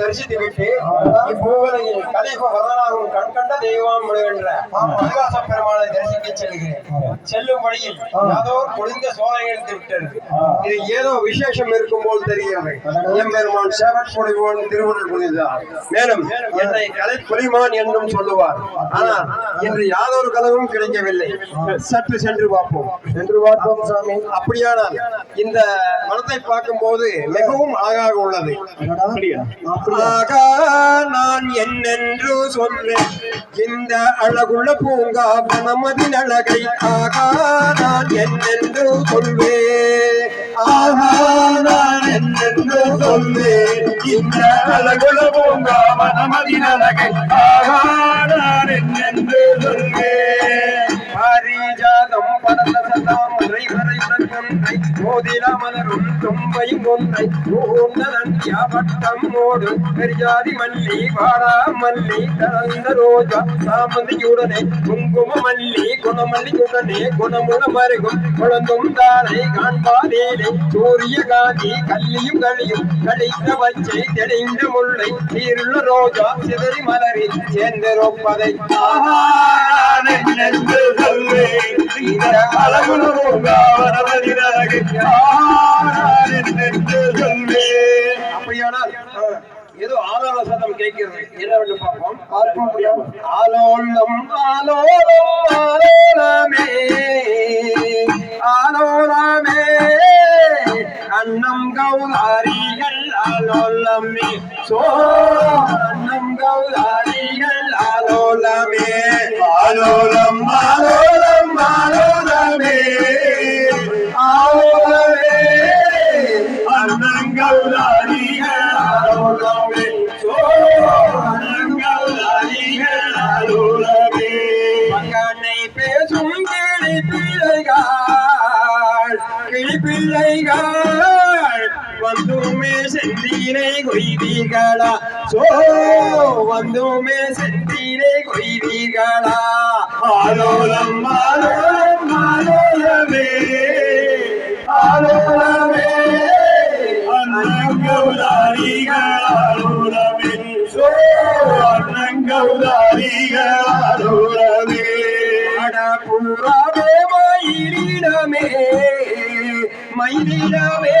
தரிசித்து விட்டு இப்பூவலையில் கலிக வரலாகும் கண்கண்ட தெய்வம் முழுகின்ற மதுராச பெருமாளை தரிசிக்க செல்கிறேன். செல்லும் வழியில் ஏதோ குளிர்ந்த சோலை எடுத்து விட்டது. இது ஏதோ விசேஷம் இருக்கும் போல் தெரிகிறது. எம்பெருமான் சேவட் பொழிவோன் திருவுருள் புரிந்தார் மேலும் என்னை கலை புலிமான் என்றும் சொல்லுவார். ஆனால் இன்று யாதொரு கலவும் கிடைக்கவில்லை. சற்று சென்று பார்ப்போம். சென்று பார்ப்போம் சாமி. அப்படியானால் இந்த மனத்தை பார்க்கும்போது மிகவும் அழகாக உள்ளது. அப்படியா? ஆகா நான் என்னென்று சொல்றேன் இந்த அழகுள்ள பூங்கா வனமதின் அழகை ஆகா நான் என்னென்று சொல்வேன். ஆகா நான் என்னென்று சொல்வேன். இந்த அழகுள்ள பூங்கா வனமதின் அழகை ஆகா நான் என்னென்று சொல்வேன். ஹரிஜாதம் பரந்த சதாமரை வரைவுடன் கொன்றை மோதில மலரும் தும்பை முல்லை ஊர்ந்ததன் யாவட்டம் ஓடு. பெரியாதி மல்லி வாடா மல்லி கலந்த ரோஜா சாமந்தியுடனே குங்கும மல்லி குணமல்லியுடனே குணமுள மருகும். குழந்தும் தாரை காண்பாதேலே சூரிய காந்தி கல்லியும் களியும் கழித்த வச்சை தெளிந்த முல்லை சீருள்ள ரோஜா சிதறி மலரி சேர்ந்திருப்பதை ஆஹான் என்னென்று சொல்வேன் இந்த அழகுல ரோஜா அழகு ஆஹான் என்னவென்று பார்ப்போம். பார்ப்போம். முடியாம ஆலோலம் ஆலோலம் ஆலோலமே. ஆலோலமே. அன்னம் கௌதாரிகள் ஆலோலமே. சோ அன்னம் கௌதாரிகள் ஆலோலமே. ஆலோலம் ஆலோலம் ஆலோலமே. கிளி பிள்ளைகள் வந்துமே செந்தீனை கொய்வீர்களா? சோ வந்துமே செந்தீனை கொய்வீர்களா? ஆலோலம் ஆலோலம் ஆலோலமே ஆலோ மயிலிடமே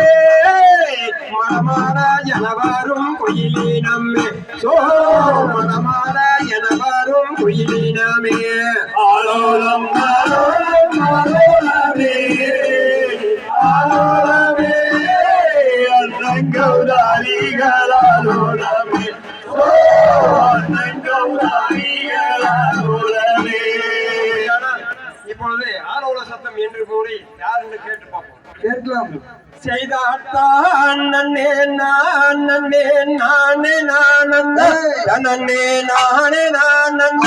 மணமான ஜனவரும் குயிலினமே சோ மணமான ஜனவரும் குயிலினமே ஆலோலம் ஆலோலம் ஆலோலமே ஆலோலமே அன்னங்கௌதாரிகள் கேட்கலாம் செய்தாத்தான் நன்னே நான் நன்னே நானே நானந்த தன்னே நானே நானந்த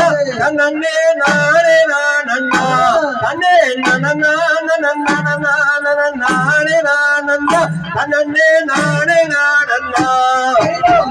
தன்னே நானே நானந்தா தன்னே நனனா நனனா. நானே நானந்த தன்னே நானே நானந்தா நானே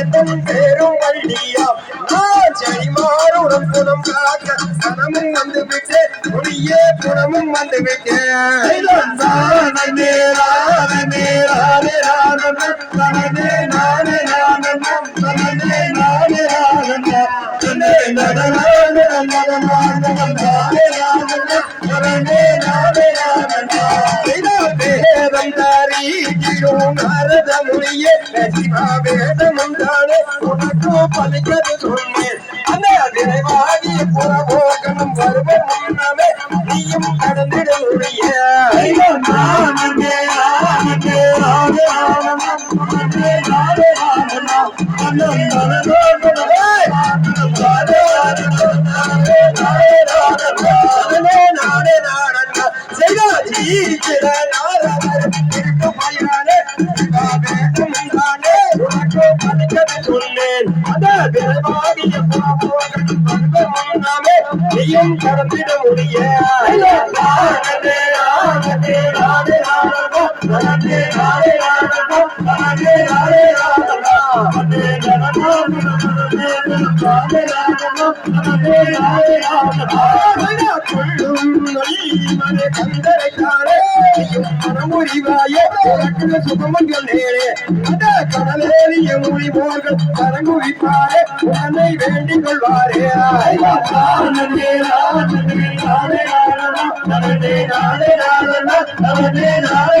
எத்தன் பேரும் வள்ளியா நான் செடி குணம் காக்க கணமும் வந்து விட்டு ஒளியே குணமும் வந்து விட்டு வேதம் அழியும் நாரத மொழியே நசிபா வேதமும் தானே உனக்கும் பலிக்கது சொன்னேன் அந்த தேவாதி புறபோகனும் வருவ முன்னமே நீயும் கடந்திட சொல்லேன் நீயும் கறந்திட முடிய ஆனதே ஆனதே சுகமங்கள் நேரே அந்த கடலேறிய மொழி போர்கள் கரங்குவிப்பாரே உடனே வேண்டிக் கொள்வாரே நாடே நாடே நாடே நாடே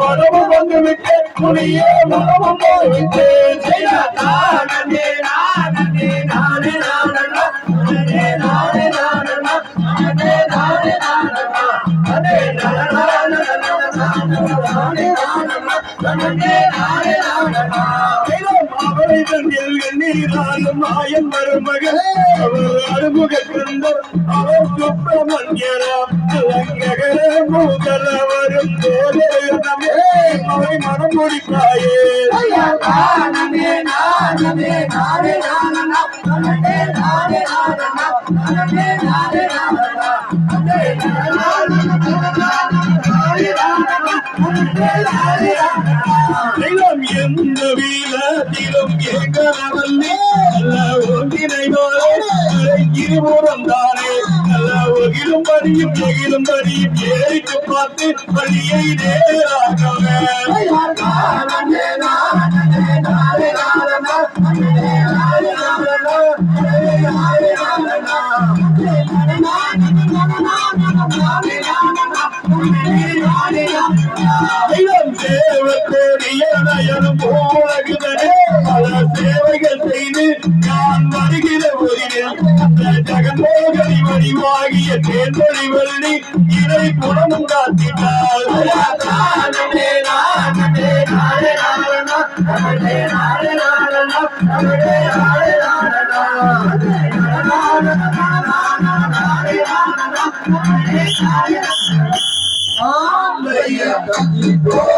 వరము బంధు విట్టే మునియే వరము పోయితే జయ నాననే నాననే నానే నా மாயன் மருமகன் அவர் அறுமுகந்தர் அவர் சுப்பிரமணியராம். லங்ககர வரும் தேவரமே அவை மனம் முடிப்பாயே. எந்த வீல உள்ளத்திலும் கேட்காமல்லே நல்ல ஒன்றினைவாளே இருபுறம் தானே? நல்ல ஒகிலும் படியும் எகிலும் படியும் ஏறிட்டு பார்த்து பள்ளியை நேராக்கவே சேவைகள் செய்து நான் வருகிற பொழுதில் ஜெகமோகரி வடிவாகிய தேர்தலை வருடி இதை புறமும் காத்திட்டாள் நாளே